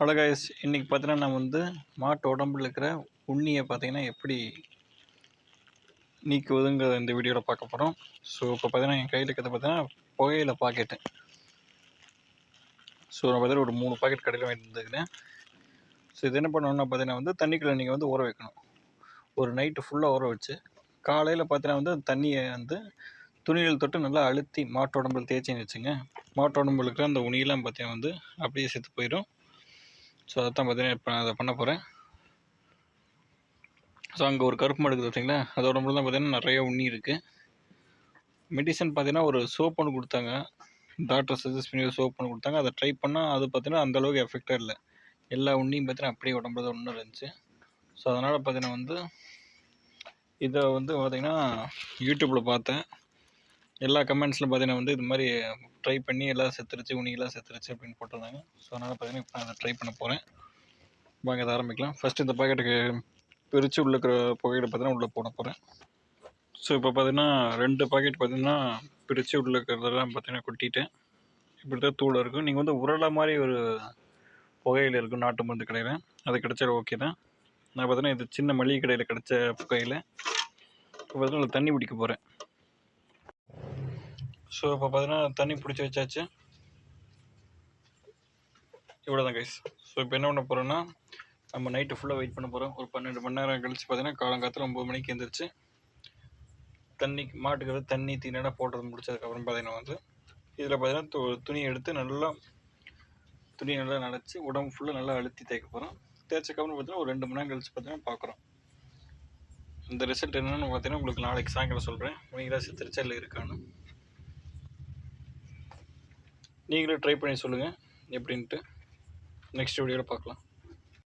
Hello இன்றைக்கி பார்த்தீங்கன்னா நம்ம வந்து மாட்டு உடம்புல இருக்கிற உண்ணியை பார்த்தீங்கன்னா எப்படி நீக்குவதுங்கிற இந்த வீடியோவில் பார்க்க போகிறோம் ஸோ இப்போ பார்த்தீங்கன்னா என் கையில் இருக்கிறது பார்த்தீங்கன்னா புகையில பாக்கெட்டு. ஸோ நான் பார்த்தீங்கன்னா ஒரு மூணு பாக்கெட் கடையில் வாங்கிட்டு வந்துருக்கிறேன். ஸோ இது என்ன பண்ணணும்னா பார்த்தீங்கன்னா வந்து தண்ணிக்குள்ளே நீங்கள் வந்து ஊற வைக்கணும். ஒரு நைட்டு ஃபுல்லாக ஊற வச்சு காலையில் பார்த்தீங்கன்னா வந்து தண்ணியை வந்து துணியில் தொட்டு நல்லா அழுத்தி மாட்டு உடம்புல தேய்ச்சின்னு வச்சுங்க. மாட்டு உடம்புல இருக்கிற அந்த உணியெல்லாம் பார்த்தீங்கன்னா வந்து அப்படியே செத்து போயிடும் ஸோ அதான் பார்த்தீங்கன்னா இப்போ நான் அதை பண்ண போகிறேன் ஸோ அங்கே ஒரு கருப்பு மாடு இருக்குது பார்த்தீங்களா? அதோட உடம்புல தான் பார்த்தீங்கன்னா நிறைய உண்ணி இருக்குது மெடிசன் பார்த்தீங்கன்னா ஒரு சோப் ஒன்று கொடுத்தாங்க. டாக்டர் சஜஸ்ட் பண்ணி ஒரு சோப் ஒன்று கொடுத்தாங்க. அதை ட்ரை பண்ணால் அது பார்த்தீங்கன்னா அந்தளவுக்கு எஃபெக்டாக இல்லை. எல்லா உண்ணியும் பார்த்தீங்கன்னா அப்படியே உடம்புல தான் ஒன்று இருந்துச்சு. ஸோ அதனால் பார்த்தீங்கன்னா வந்து இதை வந்து பார்த்திங்கன்னா யூடியூப்பில் பார்த்தேன். எல்லா கமெண்ட்ஸில் பார்த்தீங்கன்னா வந்து இது மாதிரி ட்ரை பண்ணி எல்லாம் செத்துருச்சு உனியெல்லாம் செத்துருச்சு அப்படின்னு போட்டிருந்தாங்க. ஸோ அதனால் பார்த்தீங்கன்னா இப்போ நான் அதை ட்ரை பண்ண போகிறேன் வாங்க அதை ஆரம்பிக்கலாம். ஃபஸ்ட்டு இந்த பாக்கெட்டுக்கு பிரித்து உள்ள இருக்கிற புகையில பார்த்தீங்கன்னா உள்ளே போட போகிறேன் ஸோ இப்போ பார்த்தீங்கன்னா ரெண்டு பாக்கெட் பார்த்தீங்கன்னா பிரித்து உள்ள இருக்கிறதெல்லாம் பார்த்தீங்கன்னா கொட்டிட்டேன். இப்படி தான் தூள் இருக்கும். நீங்கள் வந்து உருளை மாதிரி ஒரு புகையில் இருக்கும் நாட்டு மருந்து கடையில். அது கிடச்சா ஓகே தான். நான் பார்த்தீங்கன்னா இது சின்ன மளிகை கடையில் கிடைச்ச புகையில். இப்போ பார்த்தீங்கன்னா தண்ணி பிடிக்க போகிறேன் ஸோ இப்போ பார்த்தீங்கன்னா தண்ணி பிடிச்சி வச்சாச்சு. இவ்வளோ தான் கைஸ் ஸோ இப்போ என்ன பண்ண போகிறோன்னா நம்ம நைட்டு ஃபுல்லாக வெயிட் பண்ண போகிறோம் ஒரு பன்னெண்டு மணி நேரம் கழிச்சு பார்த்தீங்கன்னா காலங்காலத்தில் ஒம்பது மணிக்கு எழுந்திரிச்சு தண்ணி மாட்டுக்கு வந்து தண்ணி தீனடா போடுறது முடிச்சதுக்கப்புறம் பார்த்தீங்கன்னா வந்து இதில் பார்த்தீங்கன்னா து துணி எடுத்து நல்லா துணி நல்லா நனைச்சி உடம்பு ஃபுல்லாக நல்லா அழுத்தி தேய்க்க போகிறோம் தேய்ச்சக்கப்புறம் பார்த்தீங்கன்னா ஒரு ரெண்டு மணி நேரம் கழிச்சு பார்த்தீங்கன்னா பார்க்குறோம் இந்த ரிசல்ட் என்னென்னு பார்த்தீங்கன்னா உங்களுக்கு நாளைக்கு சாயங்காலம் சொல்கிறேன் உனக்கு செத்துருச்சா இருக்கான்னு. நீங்களே ட்ரை பண்ணி சொல்லுங்கள் எப்படின்ட்டு நெக்ஸ்ட் வீடியோவில் பார்க்கலாம்.